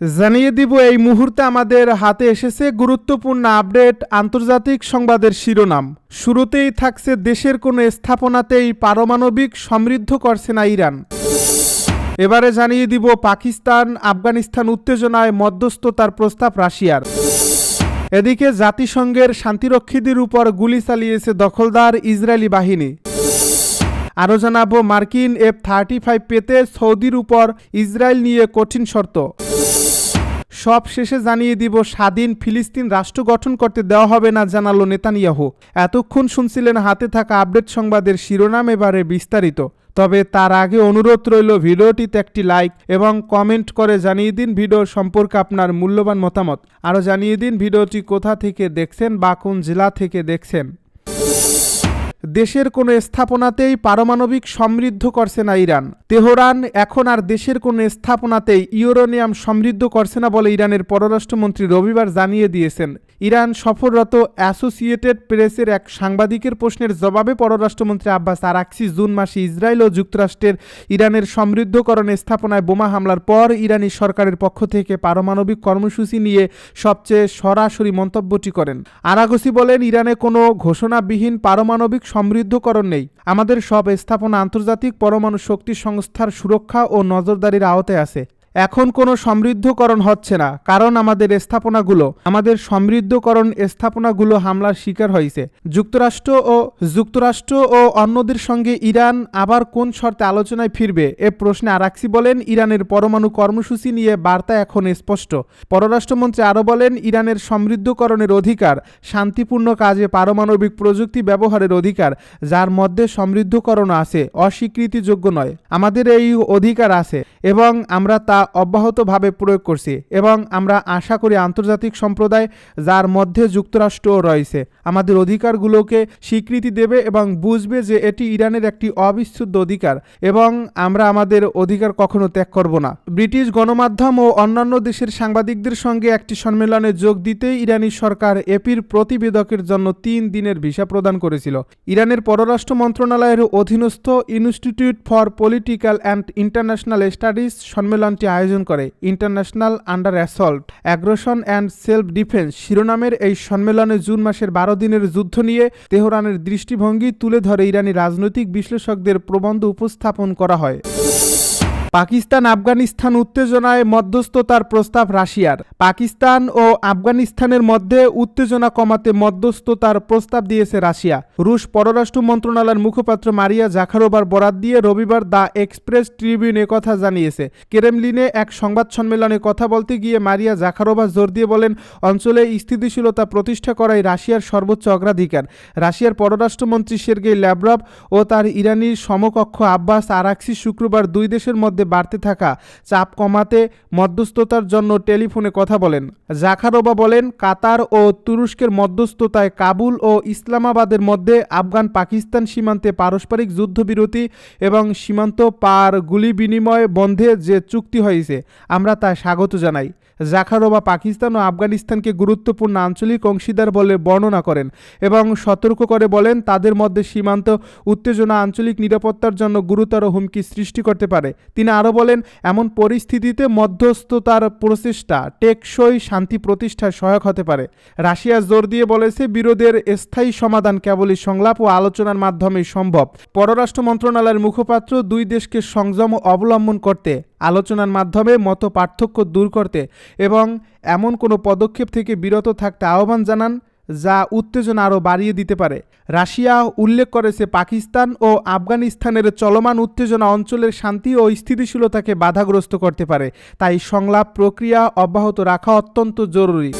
জানিয়ে দিব, এই মুহূর্তে আমাদের হাতে এসেছে গুরুত্বপূর্ণ আপডেট আন্তর্জাতিক সংবাদের শিরোনাম। শুরুতেই থাকছে দেশের কোনো স্থাপনাতেই পারমাণবিক সমৃদ্ধ করছে না ইরান। এবারে জানিয়ে দিব, পাকিস্তান, আফগানিস্তান উত্তেজনায় মধ্যস্থতার প্রস্তাব রাশিয়ার। এদিকে জাতিসংঘের শান্তিরক্ষীদের উপর গুলি চালিয়েছে দখলদার ইসরায়েলি বাহিনী। আরও জানাব, মার্কিন এফ থার্টি ফাইভ পেতে সৌদির উপর ইসরায়েল নিয়ে কঠিন শর্ত। সব শেষে জানিয়ে দিব, স্বাধীন ফিলিস্তিন রাষ্ট্র গঠন করতে দেওয়া হবে না জানালো নেতানিয়াহু। এতক্ষণ শুনছিলেন হাতে থাকা আপডেট সংবাদের শিরোনাম এবারে বিস্তারিত। তবে তার আগে অনুরোধ রইল ভিডিওটিতে একটি লাইক এবং কমেন্ট করে জানিয়ে দিন ভিডিও সম্পর্কে আপনার মূল্যবান মতামত। আরও জানিয়ে দিন ভিডিওটি কোথা থেকে দেখছেন বা কোন জেলা থেকে দেখছেন। দেশের কোনো স্থাপনাতেই পারমাণবিক সমৃদ্ধ করছে না ইরান। তেহরান এখন আর দেশের কোনো স্থাপনাতেই ইউরোনিয়াম সমৃদ্ধ করছে না বলে ইরানের পররাষ্ট্রমন্ত্রী রবিবার জানিয়ে দিয়েছেন। ইরান সফররত অ্যাসোসিয়েটেড প্রেসের এক সাংবাদিকের প্রশ্নের জবাবে পররাষ্ট্রমন্ত্রী আব্বাস আরাকসি জুন মাসে ইসরায়েল ও যুক্তরাষ্ট্রের ইরানের সমৃদ্ধকরণ স্থাপনায় বোমা হামলার পর ইরানি সরকারের পক্ষ থেকে পারমাণবিক কর্মসূচি নিয়ে সবচেয়ে সরাসরি মন্তব্যটি করেন। আরাগসি বলেন, ইরানে কোনো ঘোষণাবিহীন পারমাণবিক সমৃদ্ধকরণ নেই। আমাদের সব স্থাপনা আন্তর্জাতিক পরমাণু শক্তি সংস্থার সুরক্ষা ও নজরদারির আওতায় আছে। এখন কোনো সমৃদ্ধকরণ হচ্ছে না, কারণ আমাদের স্থাপনাগুলো, আমাদের সমৃদ্ধকরণ স্থাপনাগুলো হামলার শিকার হয়েছে। যুক্তরাষ্ট্র ও যুক্তরাষ্ট্র ও অন্যদের সঙ্গে ইরান আবার কোন শর্তে আলোচনায় ফিরবে, এ প্রশ্নে আরাক্সি বলেন, ইরানের পরমাণু কর্মসূচি নিয়ে বার্তা এখন স্পষ্ট। পররাষ্ট্রমন্ত্রী আরও বলেন, ইরানের সমৃদ্ধকরণের অধিকার শান্তিপূর্ণ কাজে পারমাণবিক প্রযুক্তি ব্যবহারের অধিকার, যার মধ্যে সমৃদ্ধকরণ আছে, অস্বীকৃতিযোগ্য নয়। আমাদের এই অধিকার আছে এবং আমরা তা অব্যাহতভাবে প্রয়োগ করছি এবং আমরা আশা করি আন্তর্জাতিক সম্প্রদায় যার মধ্যে যুক্তরাষ্ট্রও রয়েছে। আমাদের অধিকারগুলোকে স্বীকৃতি দেবে এবং বুঝবে যে এটি ইরানের একটি অবিচ্ছেদ্য অধিকার এবং আমরা আমাদের অধিকার কখনো ত্যাগ করব না। ব্রিটিশ গণমাধ্যম ও অন্যান্য দেশের সাংবাদিকদের সঙ্গে একটি সম্মেলনে যোগ দিতেই ইরানি সরকার এপির প্রতিবেদকের জন্য তিন দিনের ভিসা প্রদান করেছিল। ইরানের পররাষ্ট্র মন্ত্রণালয়ের অধীনস্থ institute for political and international studies সম্মেলনটি আয়োজন করে। International under assault, aggression and self defence শিরোনামের এই সম্মেলনে জুন মাসের বারো দিনের যুদ্ধ নিয়ে তেহরানের দৃষ্টিভঙ্গি তুলে ধরে ইরানি রাজনৈতিক বিশ্লেষকদের প্রবন্ধ উপস্থাপন করা হয়। পাকিস্তান, আফগানিস্তান উত্তেজনায় মধ্যস্থতার প্রস্তাব রাশিয়ার। পাকিস্তান ও আফগানিস্তানের মধ্যে উত্তেজনা কমাতে মধ্যস্থতার প্রস্তাব দিয়েছে রাশিয়া। রুশ পররাষ্ট্র মন্ত্রণালয়ের মুখপাত্র মারিয়া জাখারোবার বরাত দিয়ে রবিবার দ্য এক্সপ্রেস ট্রিবিউন কথা জানিয়েছে। কেরেমলিনে এক সংবাদ সম্মেলনে কথা বলতে গিয়ে মারিয়া জাখারোবা জোর দিয়ে বলেন, অঞ্চলে স্থিতিশীলতা প্রতিষ্ঠা করাই রাশিয়ার সর্বোচ্চ অগ্রাধিকার। রাশিয়ার পররাষ্ট্রমন্ত্রী সের্গেই ল্যাব্রভ ও তার ইরানির সমকক্ষ আব্বাস আরাকসি শুক্রবার দুই দেশের মধ্যে মধ্যে বাড়তে থাকা চাপ কমাতে মধ্যস্থতার জন্য টেলিফোনে কথা বলেন। জাখারোবা বলেন, কাতার ও তুরস্কের মধ্যস্থতায় কাবুল ও ইসলামাবাদের মধ্যে আফগান পাকিস্তান সীমান্তে পারস্পরিক যুদ্ধবিরতি এবং সীমান্ত পার গুলি বিনিময় বন্ধে যে চুক্তি হয়েছে, আমরা তা স্বাগত জানাই। জাখারোবা পাকিস্তান ও আফগানিস্তানকে গুরুত্বপূর্ণ আঞ্চলিক অংশীদার বলে বর্ণনা করেন এবং সতর্ক করে বলেন, তাদের মধ্যে সীমান্ত উত্তেজনা, আঞ্চলিক নিরাপত্তার জন্য গুরুতর হুমকি সৃষ্টি করতে পারে। তিনি আরও বলেন, এমন পরিস্থিতিতে মধ্যস্থতার প্রচেষ্টা টেকসই শান্তি প্রতিষ্ঠায় সহায়ক হতে পারে। রাশিয়া জোর দিয়ে বলেছে, বিরোধের স্থায়ী সমাধান কেবলই সংলাপ ও আলোচনার মাধ্যমেই সম্ভব। পররাষ্ট্র মন্ত্রণালয়ের মুখপাত্র দুই দেশকে সংযম অবলম্বন করতে, আলোচনার মাধ্যমে মত পার্থক্য দূর করতে এবং এমন কোনো পদক্ষেপ থেকে বিরত থাকতে আহ্বান জানান। যা উত্তেজনা আরও বাড়িয়ে দিতে পারে। রাশিয়া উল্লেখ করেছে পাকিস্তান ও আফগানিস্তানের চলমান উত্তেজনা অঞ্চলের শান্তি ও স্থিতিশীলতাকে বাধাগ্রস্ত করতে পারে। তাই সংলাপ প্রক্রিয়া অব্যাহত রাখা অত্যন্ত জরুরি।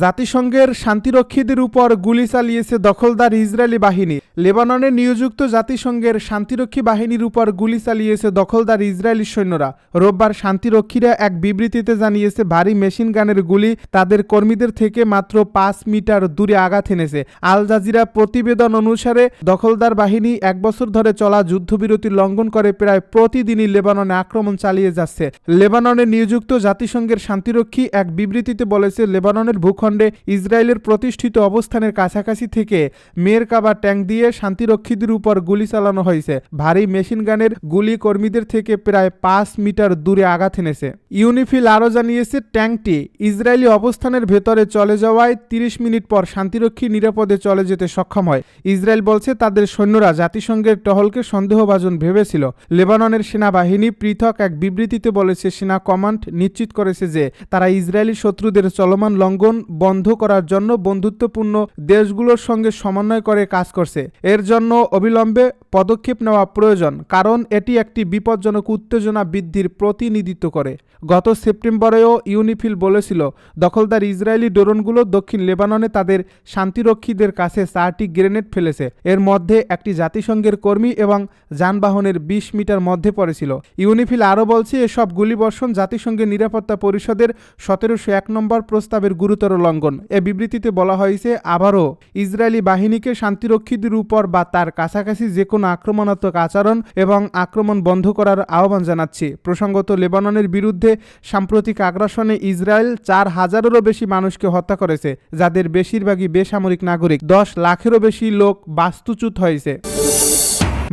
জাতিসংঘের শান্তিরক্ষীদের উপর গুলি চালিয়েছে দখলদার ইসরায়েলি বাহিনী। লেবাননে নিয়োজিত জাতিসংঘের শান্তিরক্ষী বাহিনীর উপর গুলি চালিয়েছে দখলদার ইসরায়েলি সৈন্যরা। রোববার শান্তিরক্ষীরা এক বিবৃতিতে জানিয়েছে, ভারী মেশিন গানের গুলি তাদের কর্মীদের থেকে মাত্র পাঁচ মিটার দূরে আঘাত এনেছে। আল জাজিরা প্রতিবেদন অনুসারে, দখলদার বাহিনী এক বছর ধরে চলা যুদ্ধবিরতি লঙ্ঘন করে প্রায় প্রতিদিনই লেবাননে আক্রমণ চালিয়ে যাচ্ছে। লেবাননে নিয়োজিত জাতিসংঘের শান্তিরক্ষী এক বিবৃতিতে বলেছে, লেবাননের ভূখণ্ডে ইসরায়েলের প্রতিষ্ঠিত অবস্থানের কাছাকাছি থেকে মেরকাবা ট্যাঙ্ক দিয়ে নিয়ে শান্তিরক্ষীদের উপর গুলি চালানো হয়েছে। ভারী মেশিন গানের গুলি কর্মীদের থেকে প্রায় পাঁচ মিটার দূরে আঘাত এনেছে। ইউনিফিল আরও জানিয়েছে, ট্যাঙ্কটি ইসরায়েলি অবস্থানের ভেতরে চলে যাওয়ায় তিরিশ মিনিট পর শান্তিরক্ষী নিরাপদে চলে যেতে সক্ষম হয়। ইসরায়েল বলছে, তাদের সৈন্যরা জাতিসংঘের টহলকে সন্দেহভাজন ভেবেছিল। লেবাননের সেনাবাহিনী পৃথক এক বিবৃতিতে বলেছে, সেনা কমান্ড নিশ্চিত করেছে যে তারা ইসরায়েলি শত্রুদের চলমান লঙ্ঘন বন্ধ করার জন্য বন্ধুত্বপূর্ণ দেশগুলোর সঙ্গে সমন্বয় করে কাজ করছে। এর জন্য অবিলম্বে পদক্ষেপ নেওয়া প্রয়োজন, কারণ এটি একটি বিপজ্জনক উত্তেজনা বৃদ্ধির প্রতিনিধিত্ব করে। গত সেপ্টেম্বরেও ইউনিফিল বলেছিল, দখলদার ইসরায়েলি ড্রোনগুলো দক্ষিণ লেবাননে তাদের শান্তিরক্ষীদের কাছে চারটি গ্রেনেড ফেলেছে। এর মধ্যে একটি জাতিসংঘের কর্মী এবং যানবাহনের বিশ মিটার মধ্যে পড়েছিল। ইউনিফিল আরও বলছে, এসব গুলিবর্ষণ জাতিসংঘের নিরাপত্তা পরিষদের সতেরোশো এক নম্বর প্রস্তাবের গুরুতর লঙ্ঘন। এ বিবৃতিতে বলা হয়েছে, আবারও ইসরায়েলি বাহিনীকে শান্তিরক্ষীদের উপর বা তার কাছাকাছি যে কোনো আক্রমণাত্মক আচরণ এবং আক্রমণ বন্ধ করার আহ্বান জানাচ্ছি। প্রসঙ্গত, লেবাননের বিরুদ্ধে সাম্প্রতিক আগ্রাসনে ইসরায়েল চার হাজারেরও বেশি মানুষকে হত্যা করেছে, যাদের বেশিরভাগই বেসামরিক নাগরিক। দশ লাখেরও বেশি লোক বাস্তুচ্যুত হয়েছে।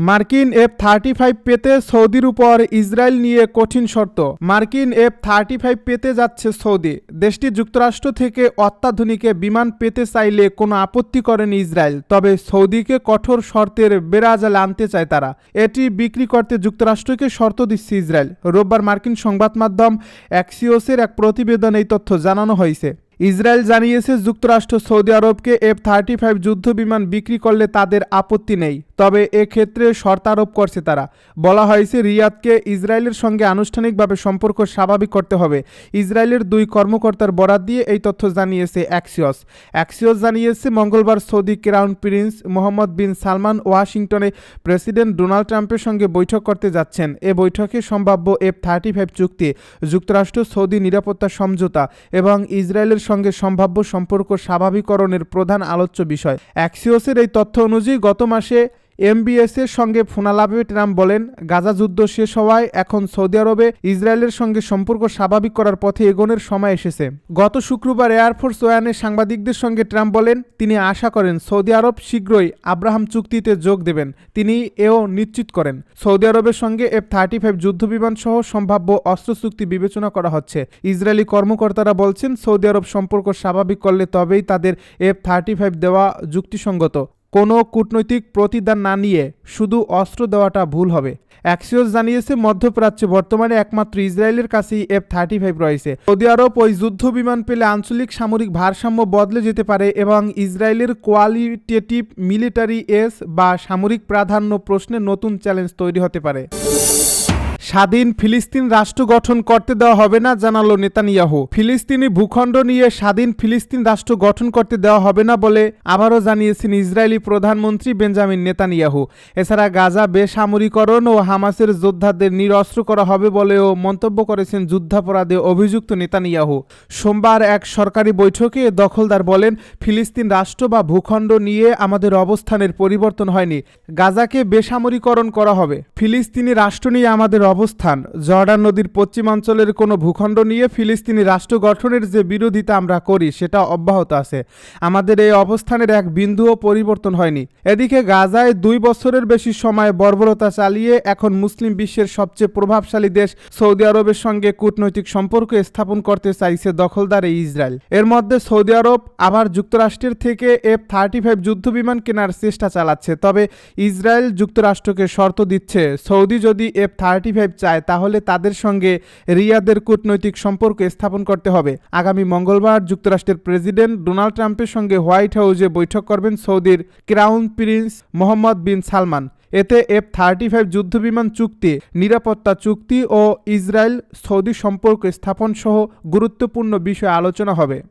মার্কিন এফ থার্টি ফাইভ পেতে সৌদির উপর ইসরায়েল নিয়ে কঠিন শর্ত। মার্কিন এফ থার্টি ফাইভ পেতে যাচ্ছে সৌদি। দেশটি যুক্তরাষ্ট্র থেকে অত্যাধুনিক বিমান পেতে চাইলে কোনো আপত্তি করেনি ইসরায়েল। তবে সৌদিকে কঠোর শর্তের বেড়াজালে আনতে চায় তারা। এটি বিক্রি করতে যুক্তরাষ্ট্রকে শর্ত দিচ্ছে ইসরায়েল। রোববার মার্কিন সংবাদ মাধ্যম অ্যাক্সিওসের এক প্রতিবেদনে এই তথ্য জানানো হয়েছে। ইসরায়েল জানিয়েছে যুক্তরাষ্ট্র সৌদি আরবকে এফ থার্টি ফাইভ যুদ্ধ বিমান বিক্রি করলে তাদের আপত্তি নেই। তবে এক্ষেত্রে শর্ত আরোপ করছে তারা। বলা হয়েছে, রিয়াদকে ইসরায়েলের সঙ্গে আনুষ্ঠানিকভাবে সম্পর্ক স্বাভাবিক করতে হবে। ইসরায়েলের দুই কর্মকর্তার বরাত দিয়ে এই তথ্য জানিয়েছে অ্যাক্সিয়স অ্যাক্সিয়স জানিয়েছে, মঙ্গলবার Saudi crown prince Mohammed bin Salman ওয়াশিংটনে প্রেসিডেন্ট ডোনাল্ড ট্রাম্পের সঙ্গে বৈঠক করতে যাচ্ছেন। এ বৈঠকে সম্ভাব্য এফ থার্টি ফাইভ চুক্তি, যুক্তরাষ্ট্র সৌদি নিরাপত্তা সমঝোতা এবং ইসরায়েলের সঙ্গে সম্ভাব্য সম্পর্ক স্বাভাবিকরণের প্রধান আলোচ্য বিষয়। অ্যাক্সিওসের এই তথ্য অনুযায়ী গত মাসে এমবিএস এর সঙ্গে ফোনালাপে ট্রাম্প বলেন, গাজা যুদ্ধ শেষ হওয়ায় এখন সৌদি আরবে ইসরায়েলের সঙ্গে সম্পর্ক স্বাভাবিক করার পথে এগোনোর সময় এসেছে। গত শুক্রবার এয়ারফোর্স ওয়ানে সাংবাদিকদের সঙ্গে ট্রাম্প বলেন, তিনি আশা করেন সৌদি আরব শীঘ্রই আব্রাহাম চুক্তিতে যোগ দেবেন। তিনি এও নিশ্চিত করেন, সৌদি আরবের সঙ্গে এফ থার্টি ফাইভ যুদ্ধবিমান সহ সম্ভাব্য অস্ত্র চুক্তি বিবেচনা করা হচ্ছে। ইসরায়েলি কর্মকর্তারা বলছেন, সৌদি আরব সম্পর্ক স্বাভাবিক করলে তবেই তাদের এফ থার্টি ফাইভ দেওয়া যুক্তিসঙ্গত। কোনো কূটনৈতিক প্রতিদান না নিয়ে শুধু অস্ত্র দেওয়াটা ভুল হবে। অ্যাক্সিওস জানিয়েছে মধ্যপ্রাচ্যে বর্তমানে একমাত্র ইসরায়েলের কাছেই এফ থার্টি ফাইভ রয়েছে। সৌদি আরব ওই যুদ্ধ বিমান পেলে আঞ্চলিক সামরিক ভারসাম্য বদলে যেতে পারে এবং ইসরায়েলের কোয়ালিটেটিভ মিলিটারি এস বা সামরিক প্রাধান্য প্রশ্নে নতুন চ্যালেঞ্জ তৈরি হতে পারে। স্বাধীন ফিলিস্তিন রাষ্ট্র গঠন করতে দেওয়া হবে না, জানালো নেতানিয়াহু। ফিলিস্তিনি ভূখণ্ড নিয়ে স্বাধীন ফিলিস্তিন রাষ্ট্র গঠন করতে দেওয়া হবে না বলে আবারও জানিয়েছেন ইসরায়েলি প্রধানমন্ত্রী বেঞ্জামিন নেতানিয়াহু। এছাড়া গাজা বেসামরিকরণ ও হামাসের যোদ্ধাদের নিরস্ত্র করা হবে বলেও মন্তব্য করেছেন যুদ্ধাপরাধে অভিযুক্ত নেতানিয়াহু। সোমবার এক সরকারি বৈঠকে দখলদার বলেন, ফিলিস্তিন রাষ্ট্র বা ভূখণ্ড নিয়ে আমাদের অবস্থানের পরিবর্তন হয়নি। গাজাকে বেসামরিকরণ করা হবে। ফিলিস্তিনি রাষ্ট্র নিয়ে আমাদের অবস্থান জর্ডান নদীর পশ্চিমাঞ্চলের কোনো ভূখণ্ড নিয়ে ফিলিস্তিনি রাষ্ট্র গঠনের যে বিরোধিতা আমরা করি, সেটা অব্যাহত আছে। আমাদের এই অবস্থানের এক বিন্দুও পরিবর্তন হয়নি। এদিকে গাজায় দুই বছরের বেশি সময় বর্বরতা চালিয়ে এখন মুসলিম বিশ্বের সবচেয়ে প্রভাবশালী দেশ সৌদি আরবের সঙ্গে কূটনৈতিক সম্পর্ক স্থাপন করতে চাইছে দখলদার এই ইসরায়েল। এর মধ্যে সৌদি আরব আবার যুক্তরাষ্ট্রের থেকে এফ থার্টি ফাইভ যুদ্ধবিমান কেনার চেষ্টা চালাচ্ছে, তবে ইসরায়েল যুক্তরাষ্ট্রকে শর্ত দিচ্ছে, সৌদি যদি এফ থার্টি ফাইভ চায়, তাহলে তাদের সঙ্গে রিয়াদের কূটনৈতিক সম্পর্ক স্থাপন করতে হবে। আগামী মঙ্গলবার যুক্তরাষ্ট্রের প্রেসিডেন্ট ডোনাল্ড ট্রাম্পের সঙ্গে হোয়াইট হাউসে বৈঠক করবেন সৌদির crown prince Mohammed bin Salman. এতে এফ থার্টি ফাইভ যুদ্ধবিমান চুক্তি, নিরাপত্তা চুক্তি ও ইসরায়েল সৌদি সম্পর্ক স্থাপন সহ গুরুত্বপূর্ণ বিষয়ে আলোচনা হবে।